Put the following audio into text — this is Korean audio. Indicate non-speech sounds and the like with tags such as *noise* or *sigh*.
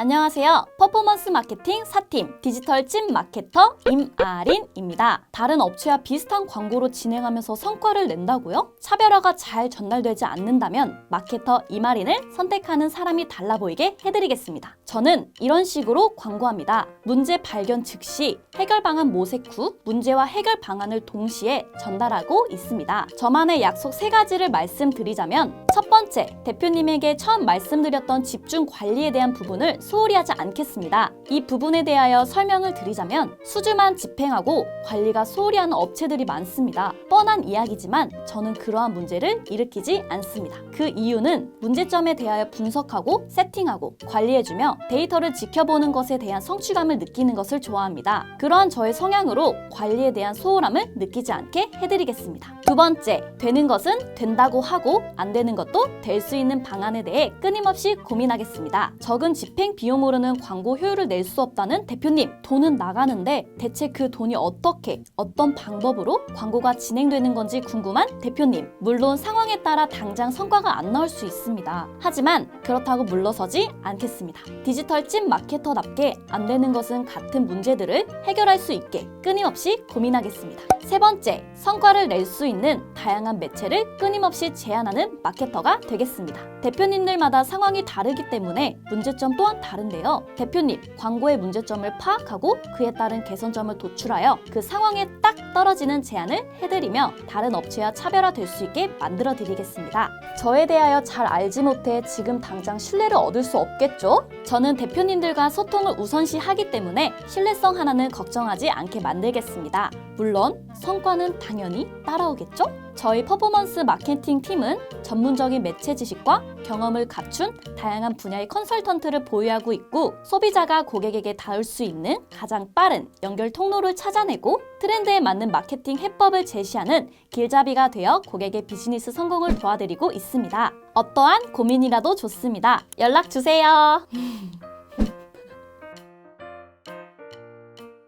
안녕하세요. 퍼포먼스 마케팅 4팀 디지털 찐 마케터 임아린입니다. 다른 업체와 비슷한 광고로 진행하면서 성과를 낸다고요? 차별화가 잘 전달되지 않는다면 마케터 임아린을 선택하는 사람이 달라 보이게 해드리겠습니다. 저는 이런 식으로 광고합니다. 문제 발견 즉시 해결 방안 모색 후 문제와 해결 방안을 동시에 전달하고 있습니다. 저만의 약속 세 가지를 말씀드리자면 첫 번째, 대표님에게 처음 말씀드렸던 집중 관리에 대한 부분을 소홀히 하지 않겠습니다. 이 부분에 대하여 설명을 드리자면 수주만 집행하고 관리가 소홀히 하는 업체들이 많습니다. 뻔한 이야기지만 저는 그러한 문제를 일으키지 않습니다. 그 이유는 문제점에 대하여 분석하고 세팅하고 관리해주며 데이터를 지켜보는 것에 대한 성취감을 느끼는 것을 좋아합니다. 그러한 저의 성향으로 관리에 대한 소홀함을 느끼지 않게 해드리겠습니다. 두 번째, 되는 것은 된다고 하고 안 되는 것도 될 수 있는 방안에 대해 끊임없이 고민하겠습니다. 적은 집행 비용으로는 광고 효율을 낼 수 없다는 대표님, 돈은 나가는데 대체 그 돈이 어떻게, 어떤 방법으로 광고가 진행되는 건지 궁금한 대표님. 물론 상황에 따라 당장 성과가 안 나올 수 있습니다. 하지만 그렇다고 물러서지 않겠습니다. 디지털 찐 마케터답게 안 되는 것은 같은 문제들을 해결할 수 있게 끊임없이 고민하겠습니다. 세 번째, 성과를 낼 수 있는 다양한 매체를 끊임없이 제안하는 마케 터가 되겠습니다. 대표님들마다 상황이 다르기 때문에 문제점 또한 다른데요. 대표님, 광고의 문제점을 파악하고 그에 따른 개선점을 도출하여 그 상황에 딱 떨어지는 제안을 해드리며 다른 업체와 차별화될 수 있게 만들어 드리겠습니다. 저에 대하여 잘 알지 못해 지금 당장 신뢰를 얻을 수 없겠죠? 저는 대표님들과 소통을 우선시 하기 때문에 신뢰성 하나는 걱정하지 않게 만들겠습니다. 물론 성과는 당연히 따라오겠죠? 저희 퍼포먼스 마케팅 팀은 전문적인 매체 지식과 경험을 갖춘 다양한 분야의 컨설턴트를 보유하고 있고 소비자가 고객에게 닿을 수 있는 가장 빠른 연결 통로를 찾아내고 트렌드에 맞는 마케팅 해법을 제시하는 길잡이가 되어 고객의 비즈니스 성공을 도와드리고 있습니다. 어떠한 고민이라도 좋습니다. 연락 주세요. *laughs*